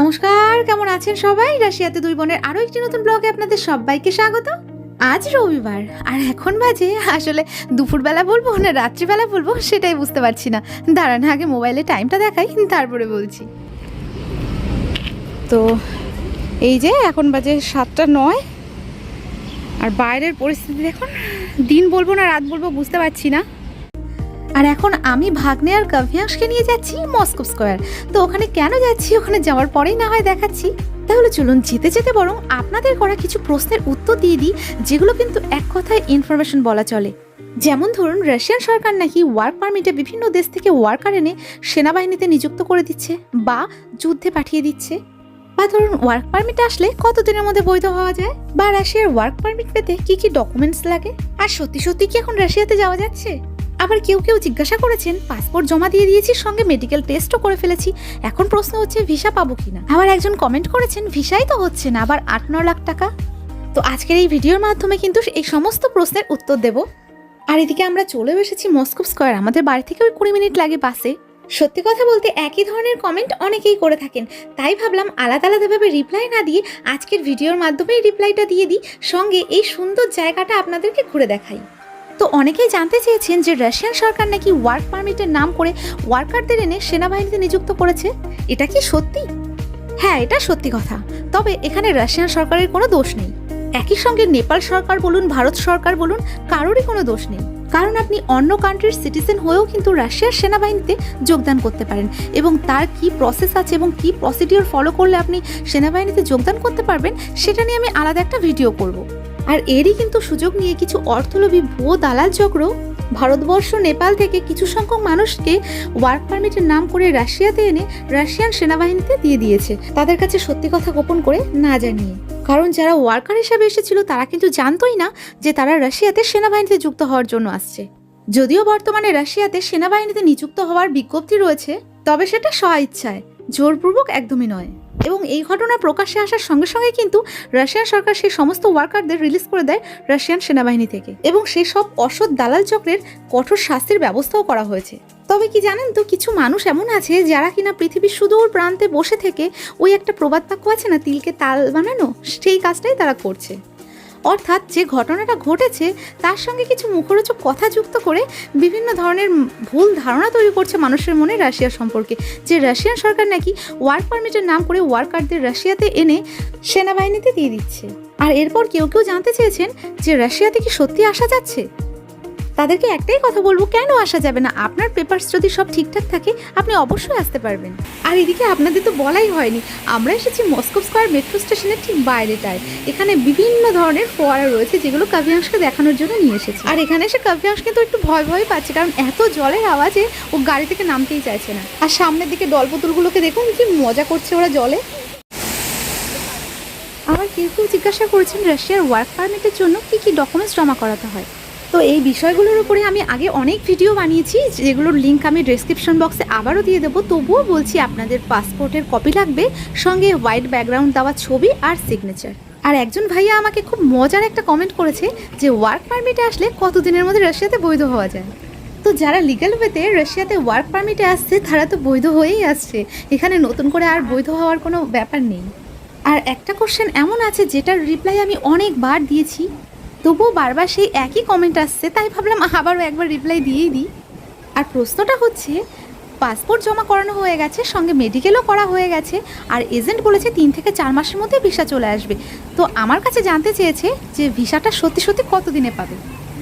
নমস্কার, কেমন আছেন সবাই? রাশিয়াতে দুই বোনের আরও একটি নতুন ব্লগে আপনাদের সবাইকে স্বাগত। আজ রবিবার, আর এখন বাজে, আসলে দুপুরবেলা বলব না রাত্রিবেলা বলব, সেটাই বুঝতে পারছি না। দাঁড়ান, আগে মোবাইলে টাইমটা দেখাই, তারপরে বলছি। তো এই যে, এখন বাজে সাতটা নয়, আর বাইরের পরিস্থিতি দেখুন, দিন বলব না রাত বলব বুঝতে পারছি না। আর এখন আমি ভাগ্নে আর কাভিয়াংশকে নিয়ে যাচ্ছি মস্কো স্কোয়ার। তো ওখানে কেন যাচ্ছি? ওখানে যাওয়ার পরেই না হয় দেখাচ্ছি। তাহলে চলুন যেতে যেতে বরং আপনাদের করা কিছু প্রশ্নের উত্তর দিয়ে দিই, যেগুলো কিন্তু এক কথায় ইনফরমেশন বলা চলে। যেমন ধরুন, রাশিয়ান সরকার নাকি ওয়ার্ক পারমিটে বিভিন্ন দেশ থেকে ওয়ার্কার এনে সেনাবাহিনীতে নিযুক্ত করে দিচ্ছে বা যুদ্ধে পাঠিয়ে দিচ্ছে। বা ধরুন ওয়ার্ক পারমিট আসলে কতদিনের মধ্যে বৈধ হওয়া যায়? বা রাশিয়ার ওয়ার্ক পারমিট পেতে কি কি ডকুমেন্টস লাগে? আর সত্যি সত্যি কি এখন রাশিয়াতে যাওয়া যাচ্ছে? আবার কেউ কেউ জিজ্ঞাসা করেছেন, পাসপোর্ট জমা দিয়ে দিয়েছি, সঙ্গে মেডিকেল টেস্টও করে ফেলেছি। এখন প্রশ্ন হচ্ছে ভিসা পাবো কিনা? আবার একজন কমেন্ট করেছেন ভিসাই তো হচ্ছে না, আবার আট ন লাখ টাকা? তো আজকের এই ভিডিওর মাধ্যমে কিন্তু এই সমস্ত প্রশ্নের উত্তর দেব। আর এদিকে আমরা চলেও এসেছি মস্কো স্কোয়ার, আমাদের বাড়ি থেকে ওই কুড়ি মিনিট লাগে বাসে। সত্যি কথা বলতে, একই ধরনের কমেন্ট অনেকেই করে থাকেন। তাই ভাবলাম, আলাদা আলাদাভাবে রিপ্লাই না দিয়ে আজকের ভিডিওর মাধ্যমেই রিপ্লাইটা দিয়ে দিই। সঙ্গে এই সুন্দর জায়গাটা আপনাদেরকে ঘুরে দেখাই। তো অনেকেই জানতে চেয়েছেন যে রাশিয়ান সরকার নাকি ওয়ার্ক পারমিটের নাম করে ওয়ার্কারদের এনে সেনাবাহিনীতে নিযুক্ত করেছে। এটা কি সত্যি? হ্যাঁ এটা সত্যি কথা। তবে এখানে রাশিয়ান সরকারের কোনো দোষ নেই। একই সঙ্গে নেপাল সরকার বলুন, ভারত সরকার বলুন, কারোরই কোনো দোষ নেই। কারণ আপনি অন্য কান্ট্রির সিটিজেন হয়েও কিন্তু রাশিয়ার সেনাবাহিনীতে যোগদান করতে পারেন এবং তার কি প্রসেস আছে এবং কি প্রসিডিওর ফলো করলে আপনি সেনাবাহিনীতে যোগদান করতে পারবেন, সেটা নিয়ে আমি আলাদা একটা ভিডিও করব। আর এরই কিন্তু সুযোগ নিয়ে কিছু অর্থলোভী ভুয়ো দালাল চক্র ভারতবর্ষ, নেপাল থেকে কিছু সংখ্যক মানুষকে ওয়ার্ক পারমিটের নাম করে রাশিয়াতে এনে রাশিয়ান সেনাবাহিনীতে দিয়ে দিয়েছে। তাদের কাছে সত্যি কথা গোপন করে না জানিয়ে। কারণ যারা ওয়ার্কার হিসাবে এসেছিল, তারা কিন্তু জানতোই না যে তারা রাশিয়াতে সেনাবাহিনীতে যুক্ত হওয়ার জন্য আসছে। যদিও বর্তমানে রাশিয়াতে সেনাবাহিনীতে নিযুক্ত হওয়ার বিজ্ঞপ্তি রয়েছে, তবে সেটা স্ব ইচ্ছায়, জোরপূর্বক একদমই নয়। এবং এই ঘটনা প্রকাশ্যে আসার সঙ্গে সঙ্গে কিন্তু রাশিয়ান সরকার সেই সমস্ত ওয়ার্কারদের রিলিজ করে দেয় রাশিয়ান সেনাবাহিনী থেকে এবং সেই সব অসৎ দালাল চক্রের কঠোর শাস্তির ব্যবস্থাও করা হয়েছে। তবে কি জানেন তো, কিছু মানুষ এমন আছে যারা কিনা পৃথিবীর সুদূর প্রান্তে বসে থেকে ওই একটা প্রবাদ বাক্য আছে না, তিলকে তাল বানানো? সেই কাজটাই তারা করছে। অর্থাৎ যে ঘটনাটা ঘটেছে, তার সঙ্গে কিছু মুখরোচক কথা যুক্ত করে বিভিন্ন ধরনের ভুল ধারণা তৈরি করছে মানুষের মনে রাশিয়া সম্পর্কে। যে রাশিয়ান সরকার নাকি ওয়ার্ক পারমিটের নাম করে ওয়ার্কারদের রাশিয়াতে এনে সেনাবাহিনীতে দিয়ে দিচ্ছে। আর এরপর কেউ কেউ জানতে চেয়েছেন যে রাশিয়াতে কি সত্যি আসা যাচ্ছে? তাদেরকে একটাই কথা বলব, কেন আসা যাবে না? আপনার পেপারস যদি সব ঠিকঠাক থাকে, আপনি অবশ্যই আসতে পারবেন। আর এদিকে আপনাদের তো বলাই হয়নি, আমরা এসেছি মস্কো স্কোয়ার মেট্রো স্টেশনের ঠিক বাইরেটায়। এখানে বিভিন্ন ধরনের ফোয়ারা রয়েছে, যেগুলো কাব্যাংশকে দেখানোর জন্য নিয়ে এসেছে। আর এখানে এসে কাব্যাংশ কিন্তু একটু ভয় ভয় পাচ্ছে, কারণ এত জলের আওয়াজে ও গাড়ি থেকে নামতেই চাইছে না। আর সামনের দিকে দলপুতুলগুলোকে দেখুন, কি মজা করছে ওরা জলে। আবার কেউ কেউ জিজ্ঞাসা করেছেন, রাশিয়ার ওয়ার্ক পারমিটের জন্য কি কি ডকুমেন্টস জমা করাতে হয়। তো এই বিষয়গুলোর উপরে আমি আগে অনেক ভিডিও বানিয়েছি, যেগুলোর লিঙ্ক আমি ডেসক্রিপশন বক্সে আবারও দিয়ে দেবো। তবুও বলছি আপনাদের পাসপোর্টের কপি লাগবে, সঙ্গে হোয়াইট ব্যাকগ্রাউন্ড দেওয়া ছবি আর সিগনেচার আর একজন ভাইয়া আমাকে খুব মজার একটা কমেন্ট করেছে যে ওয়ার্ক পারমিটে আসলে কতদিনের মধ্যে রাশিয়াতে বৈধ হওয়া যায়? তো যারা লিগ্যাল ওয়েতে রাশিয়াতে ওয়ার্ক পারমিটে আসছে, তারা তো বৈধ হয়েই আসছে। এখানে নতুন করে আর বৈধ হওয়ার কোনো ব্যাপার নেই। আর একটা কোশ্চেন এমন আছে, যেটার রিপ্লাই আমি অনেকবার দিয়েছি। তবুও বারবার সেই একই কমেন্ট আসছে, তাই ভাবলাম আবারও একবার রিপ্লাই দিয়েই দিই। আর প্রশ্নটা হচ্ছে পাসপোর্ট জমা করানো হয়ে গেছে, সঙ্গে মেডিকেলও করা হয়ে গেছে, আর এজেন্ট বলেছে তিন থেকে চার মাসের মধ্যে ভিসা চলে আসবে। তো আমার কাছে জানতে চেয়েছে যে ভিসাটা সত্যি সত্যি কতদিনে পাবে?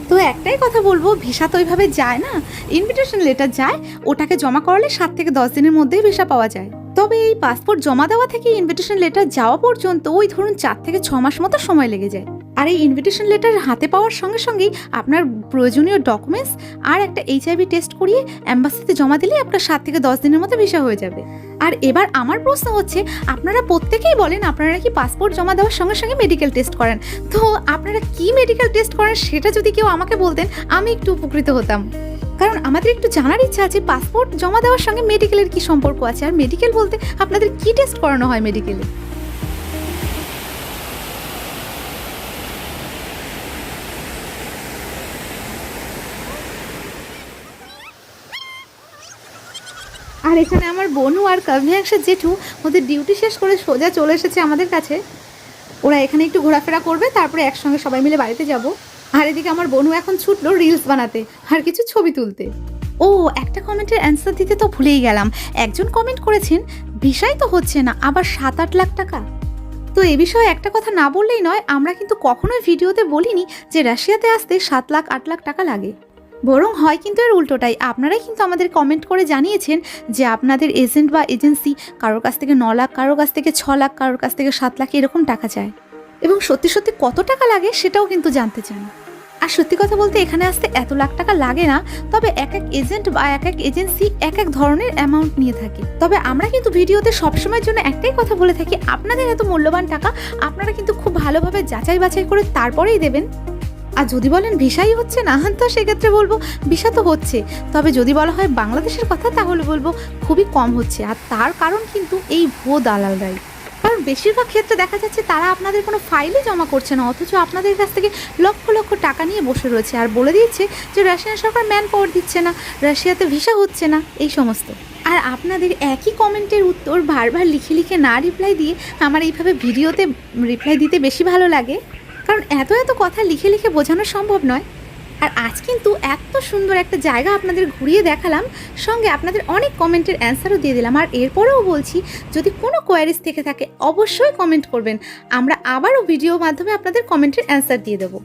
তো একটাই কথা বলব ভিসা তো ওইভাবে যায় না ইনভিটেশন লেটার যায়, ওটাকে জমা করালে সাত থেকে দশ দিনের মধ্যেই ভিসা পাওয়া যায়। তবে এই পাসপোর্ট জমা দেওয়া থেকে ইনভিটেশন লেটার যাওয়া পর্যন্ত ওই ধরুন চার থেকে ছ মাস মতো সময় লেগে যায়। আর এই ইনভিটেশন লেটার হাতে পাওয়ার সঙ্গে সঙ্গেই আপনার প্রয়োজনীয় ডকুমেন্টস আর একটা এইচআইভি টেস্ট করিয়ে অ্যাম্বাসিতে জমা দিলেই আপনার সাত থেকে দশ দিনের মধ্যে ভিসা হয়ে যাবে। আর এবার আমার প্রশ্ন হচ্ছে, আপনারা প্রত্যেকেই বলেন আপনারা কি পাসপোর্ট জমা দেওয়ার সঙ্গে সঙ্গে মেডিকেল টেস্ট করেন? তো আপনারা কি মেডিকেল টেস্ট করেন সেটা যদি কেউ আমাকে বলতেন, আমি একটু উপকৃত হতাম। কারণ আমাদের একটু জানার ইচ্ছা আছে পাসপোর্ট জমা দেওয়ার সঙ্গে মেডিকেলের কি সম্পর্ক আছে? আর মেডিকেল বলতে আপনাদের কি টেস্ট করানো হয় মেডিকেলে আর এখানে আমার বনু আর কাভিয়াংশের জেঠু ওদের ডিউটি শেষ করে সোজা চলে এসেছে আমাদের কাছে। ওরা এখানে একটু ঘোরাফেরা করবে, তারপরে একসঙ্গে সবাই মিলে বাড়িতে যাব। আর এদিকে আমার বনু এখন ছুটলো রিলস বানাতে আর কিছু ছবি তুলতে। ও, একটা কমেন্টের অ্যান্সার দিতে তো ভুলেই গেলাম। একজন কমেন্ট করেছেন ভিসাই তো হচ্ছে না, আবার সাত আট লাখ টাকা? তো এ বিষয়ে একটা কথা না বললেই নয়, আমরা কিন্তু কখনোই ভিডিওতে বলিনি যে রাশিয়াতে আসতে সাত লাখ, আট লাখ টাকা লাগে। বরং হয় কিন্তু এর উল্টোটাই। আপনারাই কিন্তু আমাদের কমেন্ট করে জানিয়েছেন যে আপনাদের এজেন্ট বা এজেন্সি কারোর কাছ থেকে ন লাখ, কারোর কাছ থেকে ছ লাখ, কারোর কাছ থেকে সাত লাখ এরকম টাকা চায়। এবং সত্যি সত্যি কত টাকা লাগে সেটাও কিন্তু জানতে চান। আর সত্যি কথা বলতে এখানে আসতে এত লাখ টাকা লাগে না, তবে এক এক এজেন্ট বা এক এক এজেন্সি এক এক ধরনের অ্যামাউন্ট নিয়ে থাকে। তবে আমরা কিন্তু ভিডিওতে সবসময়ের জন্য একটাই কথা বলে থাকি, আপনাদের এত মূল্যবান টাকা আপনারা কিন্তু খুব ভালোভাবে যাচাই বাছাই করে তারপরেই দেবেন। আর যদি বলেন ভিসাই হচ্ছে, না তো সেক্ষেত্রে বলব ভিসা তো হচ্ছে। তবে যদি বলা হয় বাংলাদেশের কথা, তাহলে বলব খুবই কম হচ্ছে। আর তার কারণ কিন্তু এই ভুয়ো দালালরাই। কারণ বেশিরভাগ ক্ষেত্রে দেখা যাচ্ছে তারা আপনাদের কোনো ফাইলই জমা করছে না, অথচ আপনাদের কাছ থেকে লক্ষ লক্ষ টাকা নিয়ে বসে রয়েছে। আর বলে দিচ্ছে যে রাশিয়ান সরকার ম্যান পাওয়ার দিচ্ছে না, রাশিয়াতে ভিসা হচ্ছে না, এই সমস্ত। আর আপনাদের একই কমেন্টের উত্তর বারবার লিখে লিখে না রিপ্লাই দিয়ে আমার এইভাবে ভিডিওতে রিপ্লাই দিতে বেশি ভালো লাগে। এত এত কথা লিখে লিখে বোঝানো সম্ভব নয়। আর আজ কিন্তু এত সুন্দর একটা জায়গা আপনাদের ঘুরিয়ে দেখালাম, সঙ্গে আপনাদের অনেক কমেন্টের অ্যান্সারও দিয়ে দিলাম। আর এরপরেও বলছি, যদি কোনো কোয়ারিজ থেকে থাকে, অবশ্যই কমেন্ট করবেন। আমরা আবারও ভিডিও মাধ্যমে আপনাদের কমেন্টের অ্যান্সার দিয়ে দেবো।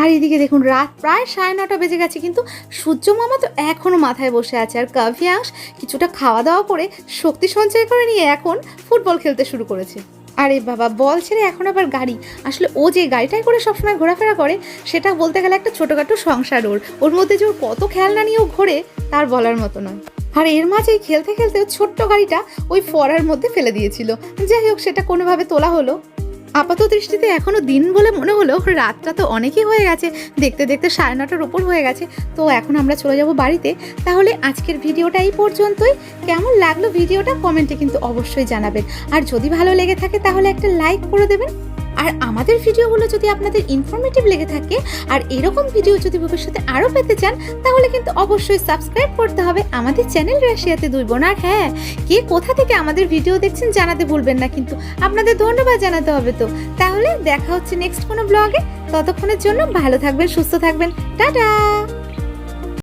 আর এদিকে দেখুন, রাত প্রায় সাড়ে নটা বেজে গেছে, কিন্তু সূর্য মামা তো এখনও মাথায় বসে আছে। আর কাভিয়াংশ কিছুটা খাওয়া দাওয়া করে শক্তি সঞ্চয় করে নিয়ে এখন ফুটবল খেলতে শুরু করেছে। আরে বাবা, বল ছেড়ে এখন আবার গাড়ি? আসলে ও যে গাড়িটাই করে সবসময় ঘোরাফেরা করে, সেটা বলতে গেলে একটা ছোটোখাটো সংসার ওর। ওর মধ্যে যে ওর কত খেলনা নিয়েও ঘোরে, তার বলার মতো নয়। আর এর মাঝেই খেলতে খেলতে ছোট্ট গাড়িটা ওই ফরার মধ্যে ফেলে দিয়েছিল। যাই হোক, সেটা কোনোভাবে তোলা হলো। আপাত দৃষ্টিতে এখনও দিন বলে মনে হলো রাতটা তো অনেকই হয়ে গেছে। দেখতে দেখতে সাড়ে নটার ওপর হয়ে গেছে। তো এখন আমরা চলে যাব বাড়িতে। তাহলে আজকের ভিডিওটা এই পর্যন্তই। কেমন লাগল ভিডিওটা কমেন্টে কিন্তু অবশ্যই জানাবেন। আর যদি ভালো লেগে থাকে তাহলে একটা লাইক করে দেবেন। আর আমাদের ভিডিওগুলো যদি আপনাদের ইনফরমেটিভ লেগে থাকে, আর এরকম ভিডিও যদি ভবিষ্যতে আরও পেতে চান, তাহলে কিন্তু অবশ্যই সাবস্ক্রাইব করতে হবে আমাদের চ্যানেল রাশিয়াতে দুই বোন। আর হ্যাঁ কে কোথা থেকে আমাদের ভিডিও দেখছেন জানাতে ভুলবেন না, কিন্তু আপনাদের ধন্যবাদ জানাতে হবে তো। তাহলে দেখা হচ্ছে নেক্সট কোনো ব্লগে ততক্ষণের জন্য ভালো থাকবেন, সুস্থ থাকবেন। টাটা!